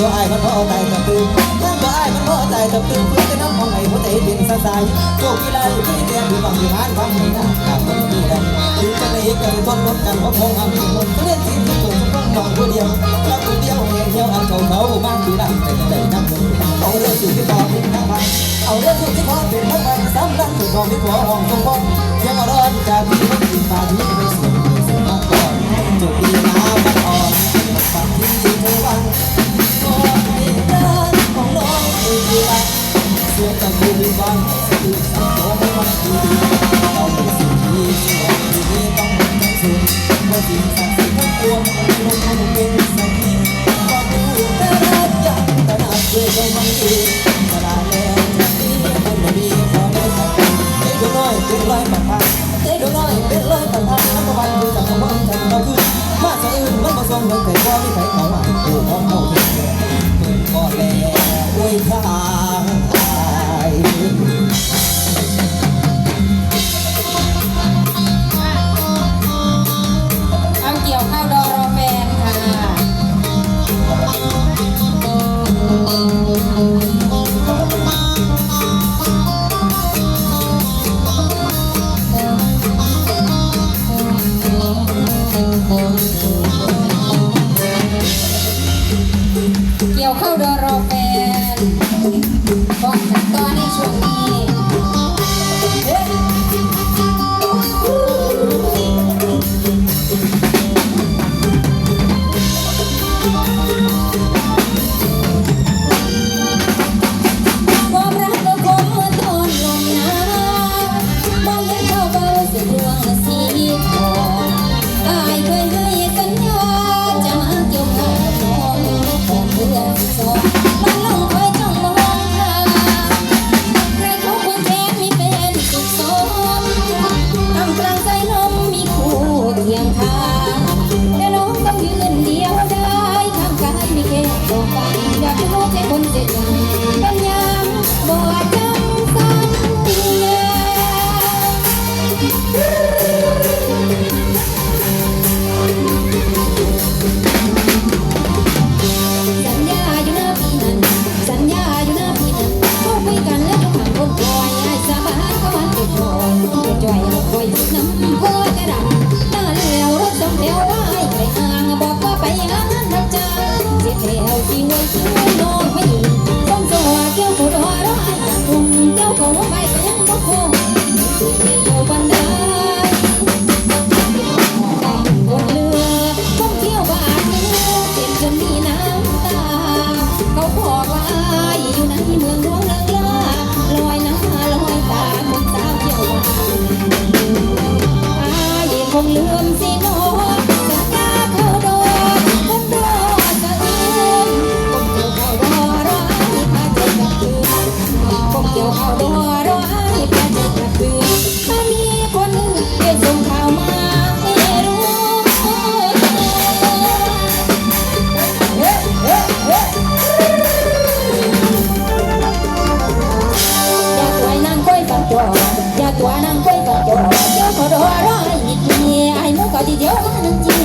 ตัวไอ้มันพอใจตะตื้นทั้งตัวไอ้มันพอใจตะตื้นเพื่อจะน้ำของไอ้หัวใจดินสะใจโจกีฬาอยู่ที่แดนอยู่ฝั่งที่หานฝั่งที่หน้าตาคนที่แดนถึงจะได้เห็นกันคนรถกันว่าพงอันคนก็เล่นสีที่ตัวต้องมองตัวเดียวรักตัวเดียวเองเดียวอันเขาเขาบ้านที่หลังแต่ก็ได้น้ำมือเอาเรื่องอยู่ที่พอเป็นทั้งวันเอาเรื่องสุขที่พอเป็นทั้งวันสามลังสุดพองที่ขอห้องตรงพอยังอ่อนจากที่คนอื่นตาที่ไม่สวย อที่ใส่เขาอะถูกขอเขาถึงก็แล้วอวยทางเกี่ยวข้าวดอรอแฟนค่ะ ยวเข้าดอรอแฟนก่อนตัดตอนนี้ช่วงนี้ Come sit down. Hãy subscribe cho kênh 어디 들어가는지